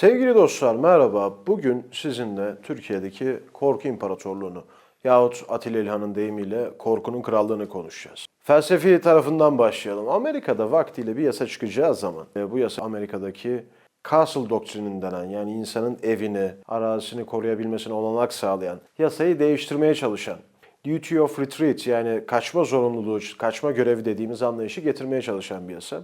Sevgili dostlar merhaba. Bugün sizinle Türkiye'deki korku imparatorluğunu yahut Atilla İlhan'ın deyimiyle korkunun krallığını konuşacağız. Felsefi tarafından başlayalım. Amerika'da vaktiyle bir yasa çıkacağı zaman e, bu yasa Amerika'daki Castle doktrinin denen yani insanın evini, arazisini koruyabilmesine olanak sağlayan, yasayı değiştirmeye çalışan, duty of retreat yani kaçma zorunluluğu, kaçma görevi dediğimiz anlayışı getirmeye çalışan bir yasa.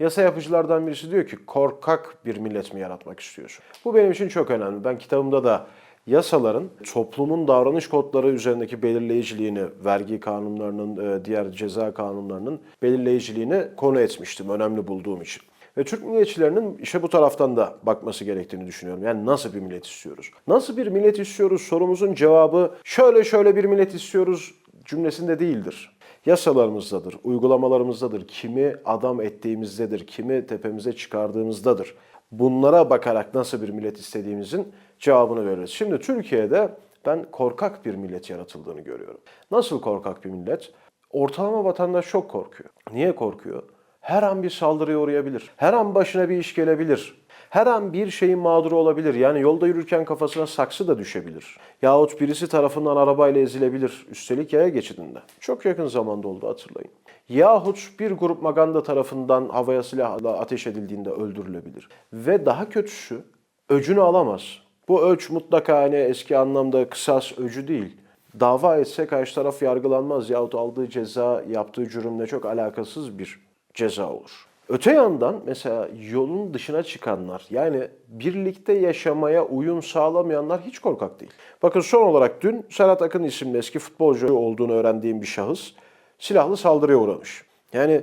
Yasa yapıcılardan birisi diyor ki korkak bir millet mi yaratmak istiyorsun? Bu benim için çok önemli. Ben kitabımda da yasaların toplumun davranış kodları üzerindeki belirleyiciliğini, vergi kanunlarının, e, diğer ceza kanunlarının belirleyiciliğini konu etmiştim önemli bulduğum için. Ve Türk milliyetçilerinin işe bu taraftan da bakması gerektiğini düşünüyorum. Yani nasıl bir millet istiyoruz? Nasıl bir millet istiyoruz sorumuzun cevabı şöyle şöyle bir millet istiyoruz cümlesinde değildir yasalarımızdadır, uygulamalarımızdadır, kimi adam ettiğimizdedir, kimi tepemize çıkardığımızdadır. Bunlara bakarak nasıl bir millet istediğimizin cevabını veririz. Şimdi Türkiye'de ben korkak bir millet yaratıldığını görüyorum. Nasıl korkak bir millet? Ortalama vatandaş çok korkuyor. Niye korkuyor? Her an bir saldırıya uğrayabilir. Her an başına bir iş gelebilir. Her an bir şeyin mağduru olabilir. Yani yolda yürürken kafasına saksı da düşebilir. Yahut birisi tarafından arabayla ezilebilir. Üstelik yaya geçidinde. Çok yakın zamanda oldu hatırlayın. Yahut bir grup maganda tarafından havaya silahla ateş edildiğinde öldürülebilir. Ve daha kötüsü öcünü alamaz. Bu ölç mutlaka hani eski anlamda kısas öcü değil. Dava etse karşı taraf yargılanmaz yahut aldığı ceza yaptığı cürümle çok alakasız bir ceza olur. Öte yandan mesela yolun dışına çıkanlar yani birlikte yaşamaya uyum sağlamayanlar hiç korkak değil. Bakın son olarak dün Serhat Akın isimli eski futbolcu olduğunu öğrendiğim bir şahıs silahlı saldırıya uğramış. Yani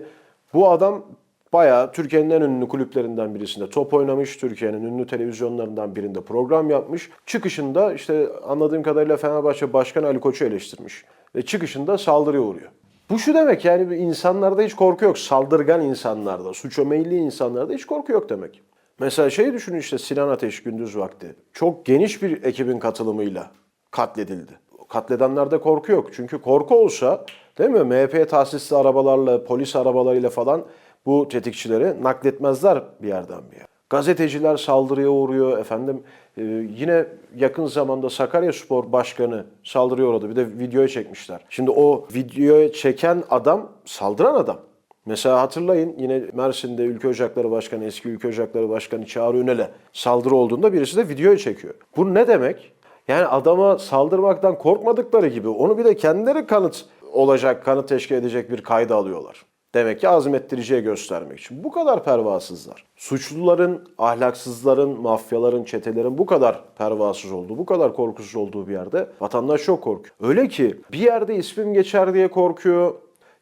bu adam bayağı Türkiye'nin en ünlü kulüplerinden birisinde top oynamış. Türkiye'nin ünlü televizyonlarından birinde program yapmış. Çıkışında işte anladığım kadarıyla Fenerbahçe Başkanı Ali Koç'u eleştirmiş. Ve çıkışında saldırıya uğruyor. Bu şu demek yani insanlarda hiç korku yok. Saldırgan insanlarda, suça meyilli insanlarda hiç korku yok demek. Mesela şey düşünün işte Sinan Ateş gündüz vakti. Çok geniş bir ekibin katılımıyla katledildi. Katledenlerde korku yok. Çünkü korku olsa değil mi MHP tahsisli arabalarla, polis arabalarıyla falan bu tetikçileri nakletmezler bir yerden bir yere. Gazeteciler saldırıya uğruyor efendim. e, yine yakın zamanda Sakarya Spor Başkanı saldırıya uğradı. Bir de videoya çekmişler. Şimdi o videoya çeken adam saldıran adam. Mesela hatırlayın yine Mersin'de Ülke Ocakları Başkanı, eski Ülke Ocakları Başkanı Çağrı Ünel'e saldırı olduğunda birisi de videoya çekiyor. Bu ne demek? Yani adama saldırmaktan korkmadıkları gibi onu bir de kendileri kanıt olacak, kanıt teşkil edecek bir kayda alıyorlar. Demek ki azmettiriciye göstermek için. Bu kadar pervasızlar. Suçluların, ahlaksızların, mafyaların, çetelerin bu kadar pervasız olduğu, bu kadar korkusuz olduğu bir yerde vatandaş çok korkuyor. Öyle ki bir yerde ismim geçer diye korkuyor.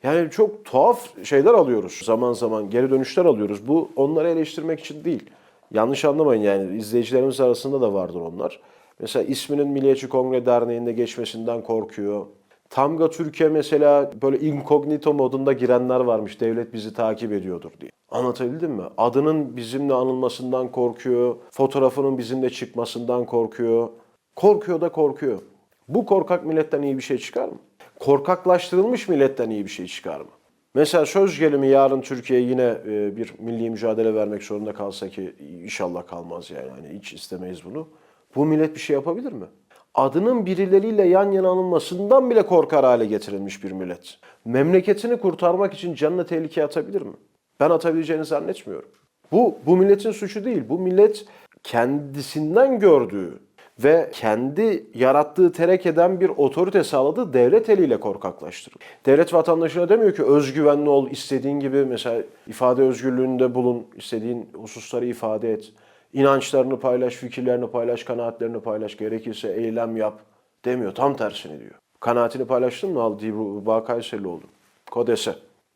Yani çok tuhaf şeyler alıyoruz. Zaman zaman geri dönüşler alıyoruz. Bu onları eleştirmek için değil. Yanlış anlamayın yani izleyicilerimiz arasında da vardır onlar. Mesela isminin Milliyetçi Kongre Derneği'nde geçmesinden korkuyor. Tamga Türkiye mesela böyle incognito modunda girenler varmış. Devlet bizi takip ediyordur diye. Anlatabildim mi? Adının bizimle anılmasından korkuyor. Fotoğrafının bizimle çıkmasından korkuyor. Korkuyor da korkuyor. Bu korkak milletten iyi bir şey çıkar mı? Korkaklaştırılmış milletten iyi bir şey çıkar mı? Mesela söz gelimi yarın Türkiye yine e, bir milli mücadele vermek zorunda kalsa ki inşallah kalmaz yani. Hani hiç istemeyiz bunu. Bu millet bir şey yapabilir mi? Adının birileriyle yan yana anılmasından bile korkar hale getirilmiş bir millet. Memleketini kurtarmak için canını tehlikeye atabilir mi? Ben atabileceğini zannetmiyorum. Bu, bu milletin suçu değil. Bu millet kendisinden gördüğü ve kendi yarattığı terek eden bir otorite sağladığı devlet eliyle korkaklaştırır. Devlet vatandaşına demiyor ki özgüvenli ol, istediğin gibi mesela ifade özgürlüğünde bulun, istediğin hususları ifade et. İnançlarını paylaş, fikirlerini paylaş, kanaatlerini paylaş, gerekirse eylem yap demiyor. Tam tersini diyor. Kanaatini paylaştın mı al Dilruba Kayserlioğlu. Kodese.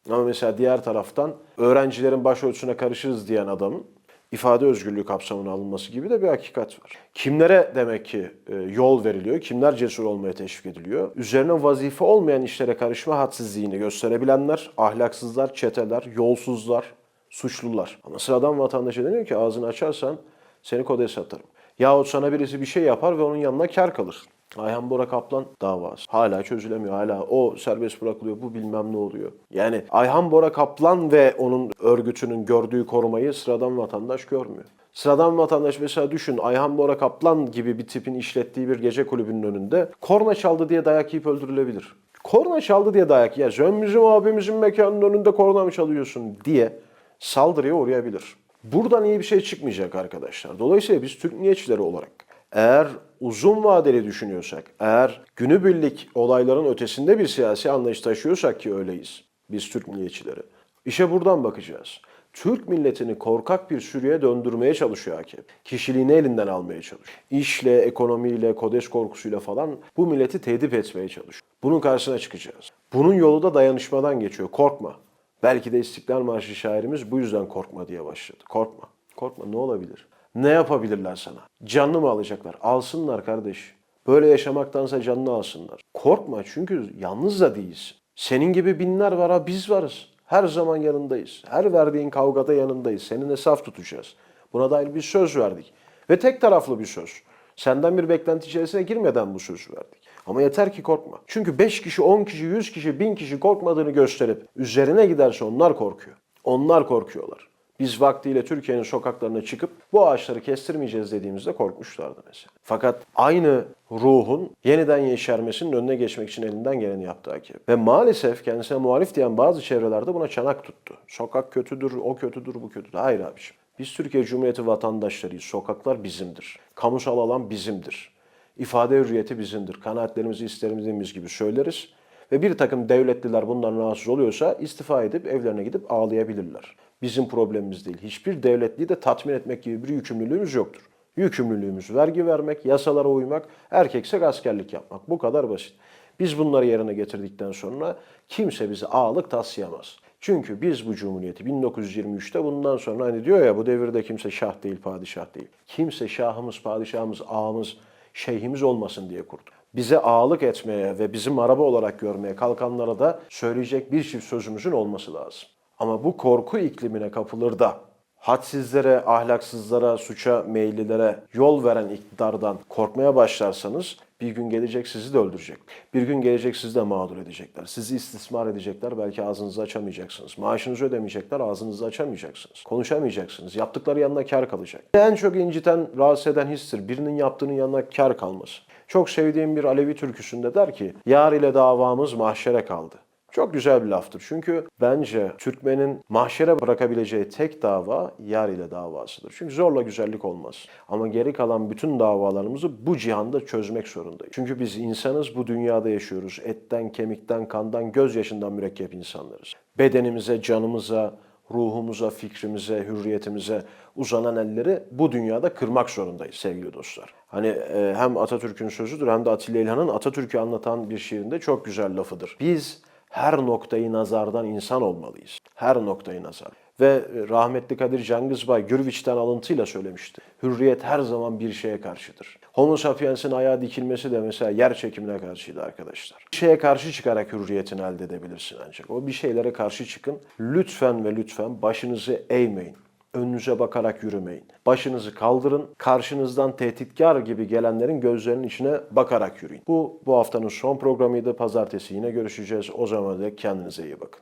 Ama mesela diğer taraftan öğrencilerin başörtüsüne karışırız diyen adamın ifade özgürlüğü kapsamına alınması gibi de bir hakikat var. Kimlere demek ki e, yol veriliyor, kimler cesur olmaya teşvik ediliyor? Üzerine vazife olmayan işlere karışma hadsizliğini gösterebilenler, ahlaksızlar, çeteler, yolsuzlar, suçlular. Ama sıradan vatandaşa deniyor ki ağzını açarsan seni kodese atarım. Yahut sana birisi bir şey yapar ve onun yanına kar kalır. Ayhan Bora Kaplan davası. Hala çözülemiyor. Hala o serbest bırakılıyor. Bu bilmem ne oluyor. Yani Ayhan Bora Kaplan ve onun örgütünün gördüğü korumayı sıradan vatandaş görmüyor. Sıradan vatandaş mesela düşün Ayhan Bora Kaplan gibi bir tipin işlettiği bir gece kulübünün önünde korna çaldı diye dayak yiyip öldürülebilir. Korna çaldı diye dayak ya sen bizim abimizin mekanının önünde korna mı çalıyorsun diye saldırıya uğrayabilir. Buradan iyi bir şey çıkmayacak arkadaşlar. Dolayısıyla biz Türk milliyetçileri olarak eğer uzun vadeli düşünüyorsak, eğer günübirlik olayların ötesinde bir siyasi anlayış taşıyorsak ki öyleyiz biz Türk milliyetçileri. İşe buradan bakacağız. Türk milletini korkak bir sürüye döndürmeye çalışıyor AKP. Kişiliğini elinden almaya çalışıyor. İşle, ekonomiyle, kodes korkusuyla falan bu milleti tedip etmeye çalışıyor. Bunun karşısına çıkacağız. Bunun yolu da dayanışmadan geçiyor. Korkma. Belki de İstiklal Marşı şairimiz bu yüzden korkma diye başladı. Korkma. Korkma ne olabilir? Ne yapabilirler sana? Canını mı alacaklar? Alsınlar kardeş. Böyle yaşamaktansa canını alsınlar. Korkma çünkü yalnız da değilsin. Senin gibi binler var ha biz varız. Her zaman yanındayız. Her verdiğin kavgada yanındayız. Seninle saf tutacağız. Buna dair bir söz verdik. Ve tek taraflı bir söz. Senden bir beklenti içerisine girmeden bu sözü verdik. Ama yeter ki korkma. Çünkü 5 kişi, 10 kişi, 100 kişi, 1000 kişi korkmadığını gösterip üzerine giderse onlar korkuyor. Onlar korkuyorlar. Biz vaktiyle Türkiye'nin sokaklarına çıkıp bu ağaçları kestirmeyeceğiz dediğimizde korkmuşlardı mesela. Fakat aynı ruhun yeniden yeşermesinin önüne geçmek için elinden geleni yaptı AKP. Ve maalesef kendisine muhalif diyen bazı çevrelerde buna çanak tuttu. Sokak kötüdür, o kötüdür, bu kötüdür. Hayır abiciğim. Biz Türkiye Cumhuriyeti vatandaşlarıyız. Sokaklar bizimdir. Kamusal alan bizimdir. İfade hürriyeti bizimdir. Kanaatlerimizi isterimiz gibi söyleriz. Ve bir takım devletliler bundan rahatsız oluyorsa istifa edip evlerine gidip ağlayabilirler. Bizim problemimiz değil. Hiçbir devletliyi de tatmin etmek gibi bir yükümlülüğümüz yoktur. Yükümlülüğümüz vergi vermek, yasalara uymak, erkeksek askerlik yapmak. Bu kadar basit. Biz bunları yerine getirdikten sonra kimse bizi ağalık taslayamaz. Çünkü biz bu cumhuriyeti 1923'te bundan sonra hani diyor ya bu devirde kimse şah değil, padişah değil. Kimse şahımız, padişahımız, ağamız, şeyhimiz olmasın diye kurduk. Bize ağalık etmeye ve bizim araba olarak görmeye kalkanlara da söyleyecek bir çift sözümüzün olması lazım. Ama bu korku iklimine kapılır da hadsizlere, ahlaksızlara, suça meyillilere yol veren iktidardan korkmaya başlarsanız bir gün gelecek sizi de öldürecek. Bir gün gelecek sizi de mağdur edecekler. Sizi istismar edecekler. Belki ağzınızı açamayacaksınız. Maaşınızı ödemeyecekler. Ağzınızı açamayacaksınız. Konuşamayacaksınız. Yaptıkları yanına kar kalacak. En çok inciten, rahatsız eden histir. Birinin yaptığının yanına kar kalması. Çok sevdiğim bir Alevi türküsünde der ki, Yar ile davamız mahşere kaldı. Çok güzel bir laftır. Çünkü bence Türkmenin mahşere bırakabileceği tek dava yar ile davasıdır. Çünkü zorla güzellik olmaz. Ama geri kalan bütün davalarımızı bu cihanda çözmek zorundayız. Çünkü biz insanız, bu dünyada yaşıyoruz. Etten, kemikten, kandan, gözyaşından mürekkep insanlarız. Bedenimize, canımıza, ruhumuza, fikrimize, hürriyetimize uzanan elleri bu dünyada kırmak zorundayız sevgili dostlar. Hani e, hem Atatürk'ün sözüdür hem de Atilla İlhan'ın Atatürk'ü anlatan bir şiirinde çok güzel lafıdır. Biz her noktayı nazardan insan olmalıyız. Her noktayı nazar. Ve e, rahmetli Kadir Cangızbay Gürviç'ten alıntıyla söylemişti. Hürriyet her zaman bir şeye karşıdır. Homo sapiens'in ayağa dikilmesi de mesela yer çekimine karşıydı arkadaşlar. Bir şeye karşı çıkarak hürriyetini elde edebilirsin ancak. O bir şeylere karşı çıkın. Lütfen ve lütfen başınızı eğmeyin. Önünüze bakarak yürümeyin. Başınızı kaldırın. Karşınızdan tehditkar gibi gelenlerin gözlerinin içine bakarak yürüyün. Bu bu haftanın son programıydı. Pazartesi yine görüşeceğiz. O zaman da kendinize iyi bakın.